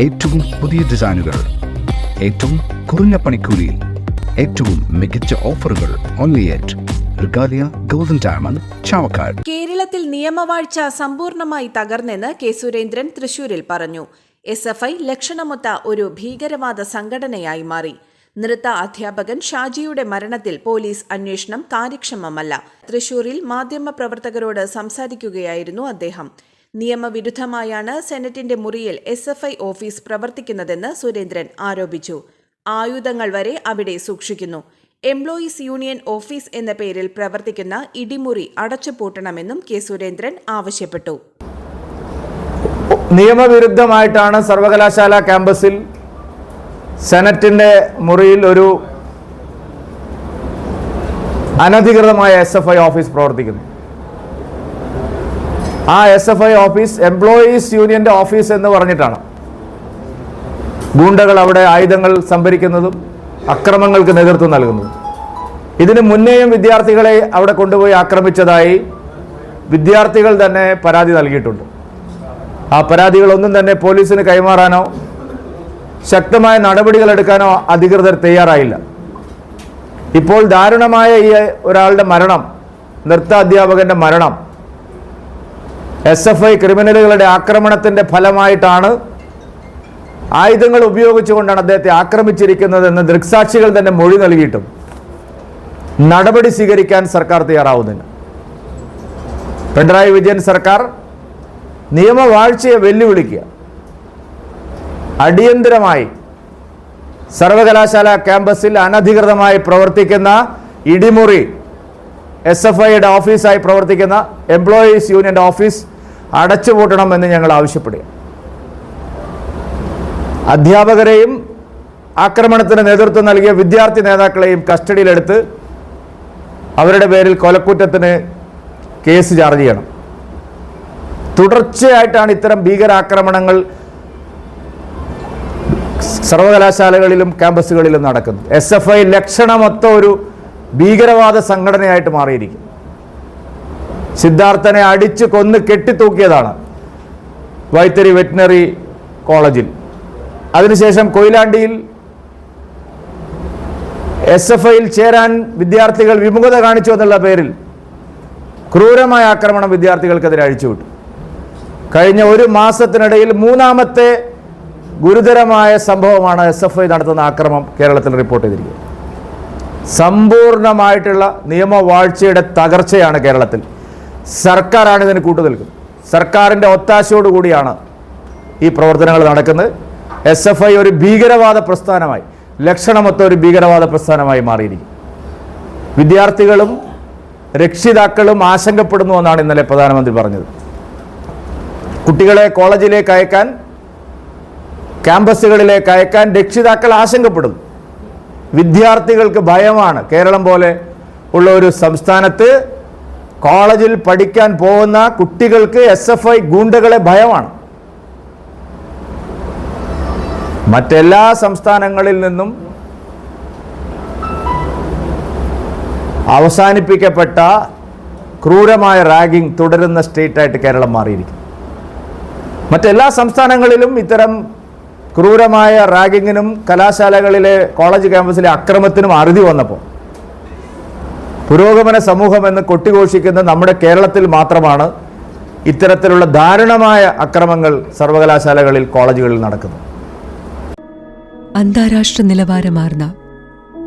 ഏറ്റവും പുതിയ ഡിസൈനുകൾ ഏറ്റവും കുറഞ്ഞ പണിക്കൂലിയിൽ ഏറ്റവും മികച്ച ഓഫറുകൾ ഓൺലി ചാവക്കാട്. കേരളത്തിൽ നിയമവാഴ്ച സമ്പൂർണമായി തകർന്നെന്ന് കെ സുരേന്ദ്രൻ തൃശൂരിൽ പറഞ്ഞു. എസ് എഫ് ഐ ലക്ഷണമൊത്ത ഒരു ഭീകരവാദ സംഘടനയായി മാറി. നൃത്ത അധ്യാപകൻ ഷാജിയുടെ മരണത്തിൽ പോലീസ് അന്വേഷണം കാര്യക്ഷമമല്ല. തൃശൂരിൽ മാധ്യമപ്രവർത്തകരോട് സംസാരിക്കുകയായിരുന്നു അദ്ദേഹം. നിയമവിരുദ്ധമായാണ് സെനറ്റിന്റെ മുറിയിൽ എസ് എഫ് ഐ ഓഫീസ് പ്രവർത്തിക്കുന്നതെന്ന് സുരേന്ദ്രൻ ആരോപിച്ചു. ആയുധങ്ങൾ വരെ അവിടെ സൂക്ഷിക്കുന്നു. എംപ്ലോയീസ് യൂണിയൻ ഓഫീസ് എന്ന പേരിൽ പ്രവർത്തിക്കുന്ന ഇടിമുറി അടച്ചുപൂട്ടണമെന്നും കെ സുരേന്ദ്രൻ ആവശ്യപ്പെട്ടു. നിയമവിരുദ്ധമായിട്ടാണ് സർവകലാശാല ക്യാമ്പസിൽ സെനറ്റിന്റെ മുറിയിൽ ഒരു അനധികൃതമായ എസ് ഓഫീസ് പ്രവർത്തിക്കുന്നു ആ S F I office employees യൂണിയന്റെ ഓഫീസ് എന്ന് പറഞ്ഞിട്ടാണ്. ഗൂണ്ടകൾ അവിടെ ആയുധങ്ങൾ സംഭരിക്കുന്നതും അക്രമങ്ങൾക്ക് നേതൃത്വം നൽകുന്നതും. ഇതിന് മുന്നേയും വിദ്യാർത്ഥികളെ അവിടെ കൊണ്ടുപോയി ആക്രമിച്ചതായി വിദ്യാർത്ഥികൾ തന്നെ പരാതി നൽകിയിട്ടുണ്ട്. ആ പരാതികളൊന്നും തന്നെ പോലീസിന് കൈമാറാനോ ശക്തമായ നടപടികൾ എടുക്കാനോ അധികൃതർ തയ്യാറായില്ല. ഇപ്പോൾ ദാരുണമായ ഈ ഒരാളുടെ മരണം നൃത്ത അധ്യാപകന്റെ മരണം എസ് എഫ് ഐ ക്രിമിനലുകളുടെ ആക്രമണത്തിന്റെ ഫലമായിട്ടാണ് ആയുധങ്ങൾ ഉപയോഗിച്ചുകൊണ്ടാണ് അദ്ദേഹത്തെ ആക്രമിച്ചിരിക്കുന്നതെന്ന് ദൃക്സാക്ഷികൾ തന്നെ മൊഴി നൽകിയിട്ടും നടപടി സ്വീകരിക്കാൻ സർക്കാർ തയ്യാറാവുന്നില്ല. പിണറായി വിജയൻ സർക്കാർ നിയമവാഴ്ചയെ വെല്ലുവിളിക്കുക. അടിയന്തരമായി സർവകലാശാല ക്യാമ്പസിൽ അനധികൃതമായി പ്രവർത്തിക്കുന്ന ഇടിമുറി എസ് എഫ് ഐയുടെ ഓഫീസായി പ്രവർത്തിക്കുന്ന എംപ്ലോയീസ് യൂണിയന്റെ ഓഫീസ് അടച്ചുപൂട്ടണമെന്ന് ഞങ്ങൾ ആവശ്യപ്പെടുക അധ്യാപകരെയും ആക്രമണത്തിന് നേതൃത്വം നൽകിയ വിദ്യാർത്ഥി നേതാക്കളെയും കസ്റ്റഡിയിലെടുത്ത് അവരുടെ പേരിൽ കൊലക്കുറ്റത്തിന് കേസ് ചാർജ് ചെയ്യണം. തുടർച്ചയായിട്ടാണ് ഇത്തരം ഭീകരാക്രമണങ്ങൾ സർവകലാശാലകളിലും ക്യാമ്പസുകളിലും നടക്കുന്നത്. എസ് എഫ് ഐ ലക്ഷണമൊത്ത ഒരു ഭീകരവാദ സംഘടനയായിട്ട് മാറിയിരിക്കും സിദ്ധാർത്ഥനെ അടിച്ച് കൊന്ന് കെട്ടിത്തൂക്കിയതാണ് വൈത്തരി വെറ്റിനറി കോളേജിൽ. അതിനുശേഷം കൊയിലാണ്ടിയിൽ എസ് എഫ് ഐയിൽ ചേരാൻ വിദ്യാർത്ഥികൾ വിമുഖത കാണിച്ചു എന്നുള്ള പേരിൽ ക്രൂരമായ ആക്രമണം വിദ്യാർത്ഥികൾക്കെതിരെ അഴിച്ചുവിട്ടു. കഴിഞ്ഞ ഒരു മാസത്തിനിടയിൽ മൂന്നാമത്തെ ഗുരുതരമായ സംഭവമാണ് എസ് എഫ് ഐ നടത്തുന്ന ആക്രമം കേരളത്തിൽ റിപ്പോർട്ട് ചെയ്തിരിക്കുന്നത്. സമ്പൂർണമായിട്ടുള്ള നിയമവാഴ്ചയുടെ തകർച്ചയാണ് കേരളത്തിൽ. സർക്കാരാണ് ഇതിന് കൂട്ടുനിൽക്കുന്നത് സർക്കാരിന്റെ ഒത്താശയോടുകൂടിയാണ് ഈ പ്രവർത്തനങ്ങൾ നടക്കുന്നത്. എസ് എഫ് ഐ ഒരു ഭീകരവാദ പ്രസ്ഥാനമായി ലക്ഷണമൊത്ത ഒരു ഭീകരവാദ പ്രസ്ഥാനമായി മാറിയിരിക്കും വിദ്യാർത്ഥികളും രക്ഷിതാക്കളും ആശങ്കപ്പെടുന്നു എന്നാണ് ഇന്നലെ പ്രധാനമന്ത്രി പറഞ്ഞത്. കുട്ടികളെ കോളേജിലേക്ക് അയക്കാൻ ക്യാമ്പസുകളിലേക്ക് അയക്കാൻ രക്ഷിതാക്കൾ ആശങ്കപ്പെടുന്നു. വിദ്യാർത്ഥികൾക്ക് ഭയമാണ്. കേരളം പോലെ ഉള്ള ഒരു സംസ്ഥാനത്ത് കോളേജിൽ പഠിക്കാൻ പോകുന്ന കുട്ടികൾക്ക് എസ് എഫ് ഐ ഗൂണ്ടകളെ ഭയമാണ്. മറ്റെല്ലാ സംസ്ഥാനങ്ങളിൽ നിന്നും അവസാനിപ്പിക്കപ്പെട്ട ക്രൂരമായ റാഗിംഗ് തുടരുന്ന സ്റ്റേറ്റായിട്ട് കേരളം മാറിയിരിക്കും മറ്റെല്ലാ സംസ്ഥാനങ്ങളിലും ഇത്തരം ക്രൂരമായ റാഗിങ്ങിനും കലാശാലകളിലെ കോളേജ് ക്യാമ്പസിലെ അക്രമത്തിനും അറുതി വന്നപ്പോൾ പുരോഗമന സമൂഹമെന്ന് കൊട്ടിഘോഷിക്കുന്ന നമ്മുടെ കേരളത്തിൽ മാത്രമാണ് ഇത്തരത്തിലുള്ള ദാരുണമായ അക്രമങ്ങൾ സർവകലാശാലകളിൽ കോളേജുകളിൽ നടക്കുന്നത്. അന്താരാഷ്ട്ര നിലവാരമാർന്ന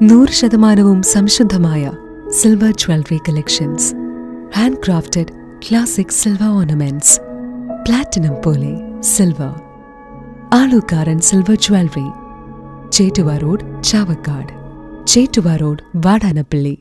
നൂറ് ശതമാനവും സംശുദ്ധമായ silver jewellery collections. Hand crafted classic silver ornaments. Platinum പോലെ silver. Alukkaran silver jewellery. Chettuva road Chavakkad. Chettuva road Vatanappally.